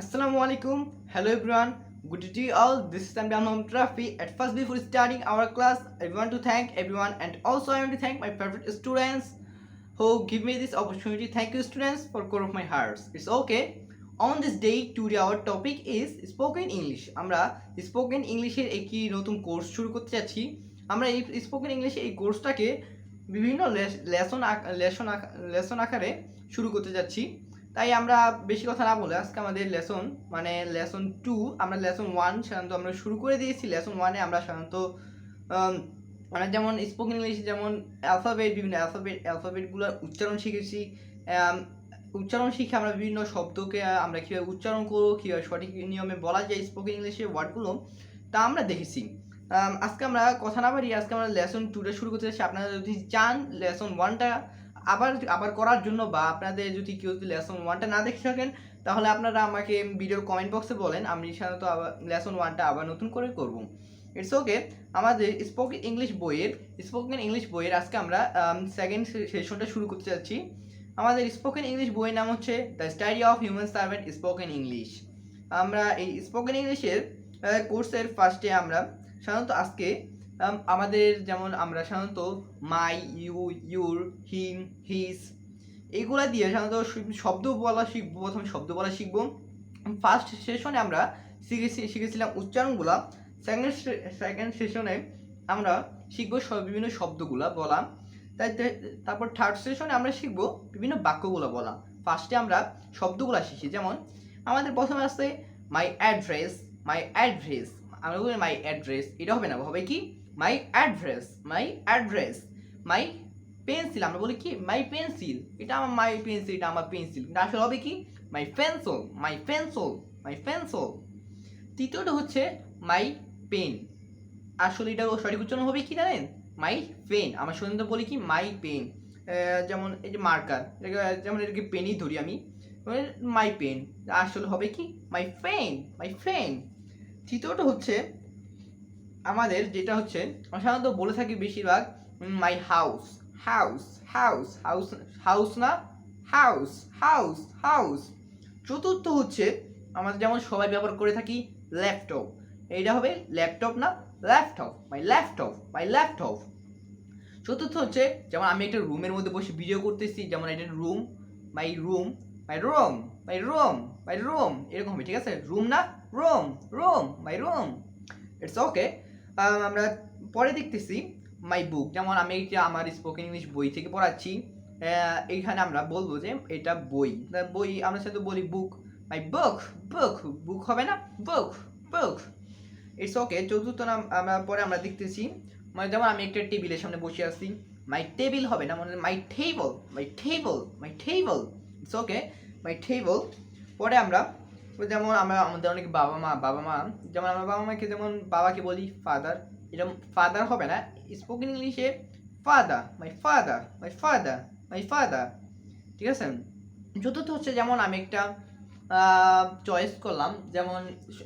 Assalamu alaikum. Hello everyone. Good day to you all. This is Sambi Amam Trafi. At first, before starting our class, I want to thank everyone and also I want to thank my favorite students who give me this opportunity. Thank you, students, for core of my hearts. It's okay. On this day, today our topic is spoken English. আমরা spoken ইংলিশের একটি নতুন course শুরু করতে যাচ্ছি আমরা এই spoken ইংলিশে এই কোর্সটাকে বিভিন্ন লেসন লেসন লেসন আকারে শুরু করতে যাচ্ছি তাই আমরা বেশি কথা না বলে আজকে আমাদের লেসন মানে লেসন টু আমরা লেসন ওয়ান সাধারণত আমরা শুরু করে দিয়েছি। লেসন ওয়ানে আমরা সাধারণত মানে যেমন স্পোকেন ইংলিশে যেমন অ্যালফাবেট বিভিন্ন অ্যালফাবেট অ্যালফাবেটগুলোর উচ্চারণ শিখেছি। উচ্চারণ শিখে আমরা বিভিন্ন শব্দকে আমরা কীভাবে উচ্চারণ করব, কীভাবে সঠিক নিয়মে বলা যায় স্পোকেন ইংলিশের ওয়ার্ডগুলো তা আমরা দেখেছি। আজকে আমরা কথা না পারি আজকে আমরা লেসন টুটা শুরু করতে চাচ্ছি আপনারা যদি চান লেসন ওয়ানটা আবার আবার করার জন্য বা আপনাদের যদি কেউ যদি লেসন ওয়ানটা না দেখে থাকেন, তাহলে আপনারা আমাকে ভিডিওর কমেন্ট বক্সে বলেন, আমি সাধারণত আবার লেসন ওয়ানটা আবার নতুন করে করব। ইটস ওকে আমাদের স্পোকেন ইংলিশ বইয়ের স্পোকেন ইংলিশ বইয়ের আজকে আমরা সেকেন্ড সেশনটা শুরু করতে যাচ্ছি। আমাদের স্পোকেন ইংলিশ বইয়ের নাম হচ্ছে the study of human servant spoken English আমরা এই স্পোকেন ইংলিশের কোর্সের ফার্স্টে আমরা সাধারণত আজকে আমাদের যেমন আমরা সাধারণত মাই ইউ ইউর হিম হিস এইগুলা দিয়ে সাধারণত শব্দ বলা শিখব প্রথমে শব্দ বলা শিখব। ফার্স্ট সেশনে আমরা শিখেছি শিখেছিলাম উচ্চারণগুলা। সেকেন্ড সেকেন্ড সেশনে আমরা শিখব বিভিন্ন শব্দগুলা বলা। তাই তারপর থার্ড সেশনে আমরা শিখব বিভিন্ন বাক্যগুলো বলা। ফার্স্টে আমরা শব্দগুলো শিখি। যেমন আমাদের প্রথমে আসছে মাই অ্যাড্রেস মাই অ্যাড্রেস আমরা বলি মাই অ্যাড্রেস এটা হবে না, হবে কি? My address my address my pencil আমরা বলি কি? মাই পেন্সিল এটা আমার মাই পেন্সিল এটা আমার পেন্সিল কিন্তু আসলে হবে কি? My pencil my pencil my pencil তৃতীয়টা হচ্ছে মাই পেন আসলে এটা সঠিক উচ্চারণ হবে কি জানেন? মাই পেন আমরা সাধারণত বলি কি? মাই পেন যেমন এই যে মার্কার যেমন এটাকে পেনই ধরি আমি মাই পেন আসলে হবে কি? মাই পেন মাই পেন তৃতীয়টা হচ্ছে আমাদের যেটা হচ্ছে সাধারণত বলে থাকি বেশিরভাগ my house house house house house না হাউস হাউস হাউস চতুর্থ হচ্ছে আমরা যেমন সবাই ব্যবহার করে থাকি ল্যাপটপ এইটা হবে ল্যাপটপ না laptop my laptop my laptop চতুর্থ হচ্ছে, যেমন আমি একটা রুমের মধ্যে বসে ভিডিও করতেছি, যেমন এটা room my room my room my room my room এরকম হবে, ঠিক আছে? রুম না room room my room it's okay আমরা পরে দেখতেছি মাই বুক যেমন আমি এটা আমার স্পোকেন ইংলিশ বই থেকে পড়াচ্ছি এইখানে আমরা বলব যে এটা বই। বই, আমরা সাথে বলি বুক মাই বুক বুক বুক হবে না বুক বুক ইটস ওকে চতুর্থ নাম আমরা পরে আমরা দেখতেছি মানে যেমন আমি একটা টেবিলের সামনে বসে আছি মাই টেবিল হবে না মানে my table my table my table it's okay my table পরে আমরা যেমন আমরা আমাদের অনেক বাবা মা বাবা মা, যেমন আমরা বাবা মাকে যেমন বাবাকে বলি ফাদার এরকম ফাদার হবে না স্পোকেন ইংলিশে father my father my father my father ঠিক আছে? চতুর্থ হচ্ছে যেমন আমি একটা চয়েস করলাম, যেমন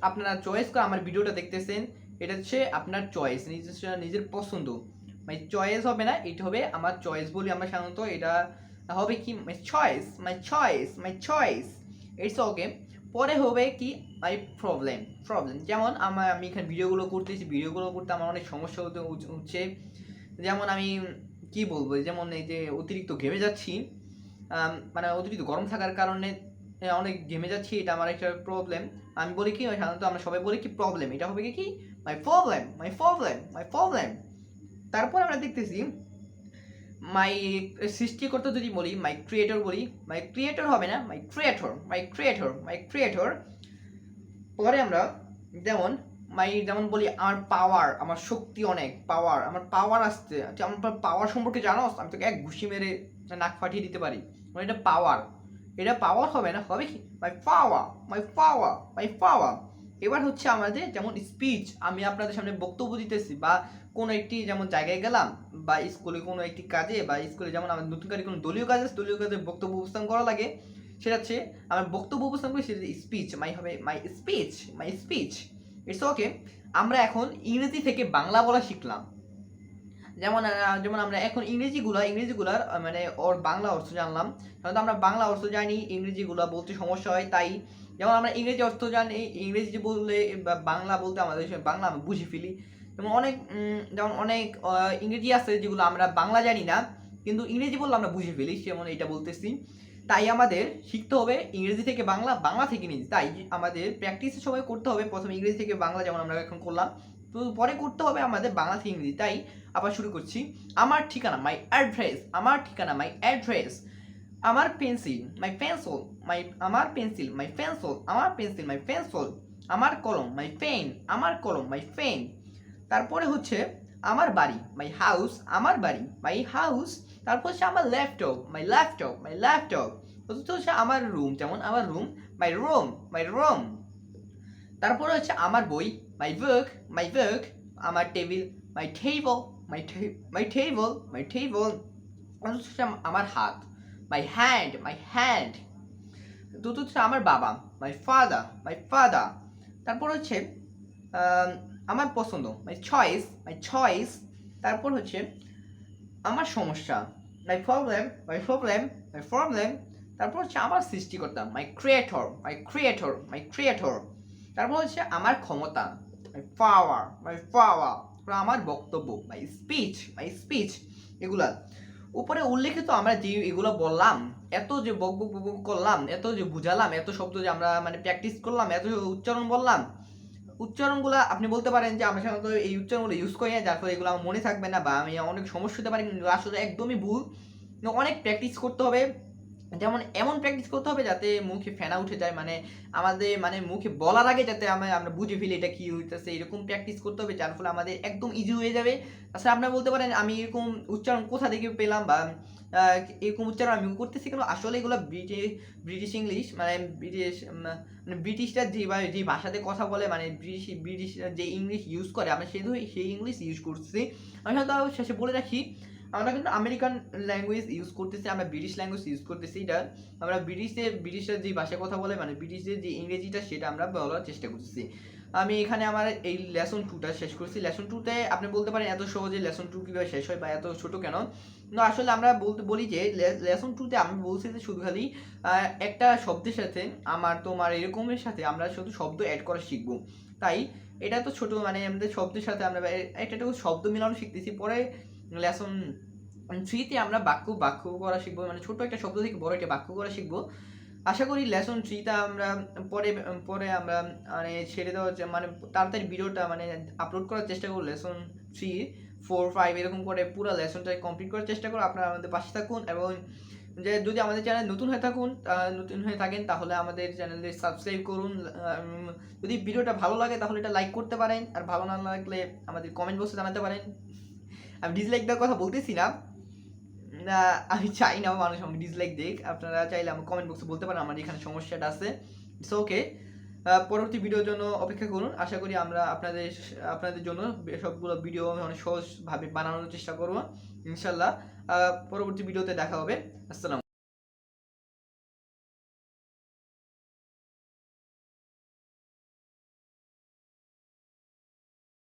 আপনারা চয়েস করে আমার ভিডিওটা দেখতেছেন, এটা হচ্ছে আপনার চয়েস নিজস্ব, নিজের পছন্দ। মাই চয়েস হবে না, এটা হবে আমার চয়েস বলি আমরা সাধারণত, এটা হবে কি? My choice my choice my choice it's okay পরে হবে কি? মাই প্রবলেম প্রবলেম যেমন আমার আমি এখানে ভিডিওগুলো করতেছি ভিডিওগুলো করতে আমার অনেক সমস্যা হতে হচ্ছে- যেমন আমি কি বলব? যেমন এই যে অতিরিক্ত ঘেমে যাচ্ছি মানে অতিরিক্ত গরম থাকার কারণে অনেক ঘেমে যাচ্ছি, এটা আমার একটা প্রবলেম আমি বলি কি, সাধারণত আমরা সবাই বলি কি প্রবলেম এটা হবে কি my problem my problem my problem তারপর আমরা দেখতেছি মাই সৃষ্টিকর্তা যদি বলি মাই ক্রিয়েটর বলি মাই ক্রিয়েটর হবে না my creator my creator my creator পরে আমরা যেমন মাই যেমন বলি আমার পাওয়ার আমার শক্তি অনেক পাওয়ার আমার পাওয়ার আসছে। আচ্ছা, আমার পাওয়ার সম্পর্কে জানো? আমি তোকে এক ঘুষি মেরে নাক ফাটিয়ে দিতে পারি। মানে এটা পাওয়ার এটা পাওয়ার হবে না হবে কি? মাই পাওয়ার মাই পাওয়ার মাই পাওয়ার এবার হচ্ছে আমাদের যেমন স্পিচ আমি আপনাদের সামনে বক্তব্য দিতেছি বা কোনো একটি যেমন জায়গায় গেলাম বা স্কুলে কোনো একটি কাজে বা স্কুলে যেমন আমার নতুন কাজে কোনো দলীয় কাজ আছে দলীয় কাজে বক্তব্য উপস্থাপন করা লাগে, সেটা হচ্ছে আমার বক্তব্য উপস্থাপন করি সেটা স্পিচ মাই হবে my speech my speech it's okay আমরা এখন ইংরেজি থেকে বাংলা বলা শিখলাম। যেমন যেমন আমরা এখন ইংরেজিগুলো, ইংরেজিগুলার মানে ওর বাংলা অর্থ জানলাম সাধারণত আমরা বাংলা অর্থ জানি, ইংরেজিগুলো বলতে সমস্যা হয়, তাই যেমন আমরা ইংরেজি অর্থ জানি, ইংরেজি বললে বাংলা বলতে আমাদের বাংলা আমরা বুঝে ফেলি। যেমন অনেক যেমন অনেক ইংরেজি আছে যেগুলো আমরা বাংলা জানি না, কিন্তু ইংরেজি বললে আমরা বুঝে ফেলি, যেমন এটা বলতেছি। তাই আমাদের শিখতে হবে ইংরেজি থেকে বাংলা বাংলা থেকে ইংরেজি। তাই আমাদের প্র্যাকটিসের সময় করতে হবে, প্রথমে ইংরেজি থেকে বাংলা যেমন আমরা এখন করলাম। তো পরে করতে হবে আমাদের বাংলা থেকে ইংরেজি। তাই আবার শুরু করছি। আমার ঠিকানা মাই অ্যাড্রেস আমার ঠিকানা মাই অ্যাড্রেস আমার পেন্সিল মাই পেন্সিল মাই আমার পেন্সিল মাই পেন্সিল আমার পেন্সিল মাই পেন্সিল আমার কলম মাই পেন আমার কলম মাই পেন তারপরে হচ্ছে আমার বাড়ি মাই হাউস আমার বাড়ি মাই হাউস তারপর হচ্ছে আমার laptop my laptop my laptop অথচ হচ্ছে আমার রুম যেমন আমার room my room my room তারপরে হচ্ছে আমার বই মাই বুক মাই বুক আমার table my table my my table my table আমার হাত। মাই হ্যান্ড মাই হ্যান্ড দুটো আমার বাবা মাই ফাদার মাই ফাদার তারপর হচ্ছে আমার পছন্দ মাই চয়েস মাই চয়েস তারপর হচ্ছে, আমার সমস্যা my problem my problem my problem তারপর হচ্ছে আমার সৃষ্টিকর্তা my creator my creator my creator তারপর হচ্ছে আমার ক্ষমতা মাই পাওয়ার মাই পাওয়ার আমার বক্তব্য মাই স্পিচ মাই স্পিচ এগুলা। উপরে উল্লেখিত আমরা যে এগুলো বললাম, এত যে বক বক বক করলাম, এত যে বুঝালাম, এত শব্দ যে আমরা মানে প্র্যাকটিস করলাম, এত উচ্চারণ বললাম, উচ্চারণগুলো আপনি বলতে পারেন যে আমি সাধারণত এই উচ্চারণগুলো ইউজ করি না, যার ফলে এগুলো আমার মনে থাকবে না বা আমি অনেক সমস্যা হতে পারি, কিন্তু আসলে একদমই ভুল। অনেক প্র্যাকটিস করতে হবে যেমন, এমন প্র্যাকটিস করতে হবে যাতে মুখে ফেনা উঠে যায় মানে আমাদের মানে মুখে বলার আগে যাতে আমরা আমরা বুঝে ফেলি এটা কি হইতেছে, এরকম প্র্যাকটিস করতে হবে যার ফলে আমাদের একদম ইজি হয়ে যাবে। তাছাড়া আপনারা বলতে পারেন, আমি এরকম উচ্চারণ কোথা থেকে পেলাম বা এরকম উচ্চারণ আমি করতেছি কেন? আসলে এগুলো ব্রিটিশ ব্রিটিশ ইংলিশ মানে ব্রিটিশ মানে ব্রিটিশরা যে বা, যে ভাষাতে কথা বলে মানে ব্রিটিশ, ব্রিটিশরা যে ইংলিশ ইউজ করে, আমরা সেই সেই ইংলিশ ইউজ করছি। আমি হয়তো শেষে বলে রাখি আমরা কিন্তু আমেরিকান ল্যাঙ্গুয়েজ ইউজ করতেছি, আমরা ব্রিটিশ ল্যাঙ্গুয়েজ ইউজ করতেছি, এটা আমরা ব্রিটিশে ব্রিটিশের যে ভাষায় কথা বলে মানে ব্রিটিশের যে ইংরেজিটা, সেটা আমরা বলার চেষ্টা করতেছি। আমি এখানে আমার এই লেসন টুটা শেষ করছি। লেসন টুতে আপনি বলতে পারেন এত সহজে লেসন টু কীভাবে শেষ হয় বা এত ছোট কেন? না, আসলে আমরা বলতে, বলি যে লেসন টুতে আমি বলছি যে শুধু খালি একটা শব্দের সাথে আমার তোমার এরকমের সাথে আমরা শুধু শব্দ অ্যাড করা শিখব। তাই এটা তো ছোট মানে আমাদের শব্দের সাথে আমরা একটু শব্দ মিলানো শিখতেছি। পরে লেসন থ্রিতে আমরা বাক্য বাক্য করা শিখব মানে ছোট একটা শব্দ থেকে বড় একটা বাক্য করা শিখব। আশা করি লেসন থ্রিটা আমরা, পরে পরে আমরা মানে ছেড়ে দেওয়ার মানে তাড়াতাড়ি ভিডিওটা মানে আপলোড করার চেষ্টা করব লেসন থ্রি ফোর ফাইভ এরকম করে পুরো লেসনটা কমপ্লিট করার চেষ্টা করো আপনারা আমাদের পাশে থাকুন এবং যে, যদি আমাদের চ্যানেল নতুন হয়ে থাকুন নতুন হয়ে থাকেন, তাহলে আমাদের চ্যানেলে সাবস্ক্রাইব করুন যদি ভিডিওটা ভালো লাগে, তাহলে এটা লাইক করতে পারেন, আর ভালো না লাগলে আমাদের কমেন্ট বক্সে জানাতে পারেন। আমি ডিসলাইক দেওয়ার কথা বলতেছি না। আমি চাই না মানুষ আমাকে ডিসলাইক দিক। আপনারা চাইলে আমার কমেন্ট বক্সে বলতে পারেন আমার এখানে সমস্যাটা আছে। ইটস ওকে পরবর্তী ভিডিওর জন্য অপেক্ষা করুন। আশা করি আমরা আপনাদের আপনাদের জন্য সবগুলো ভিডিও অনেক সহজভাবে বানানোর চেষ্টা করব। ইনশাল্লাহ পরবর্তী ভিডিওতে দেখা হবে। আসসালাম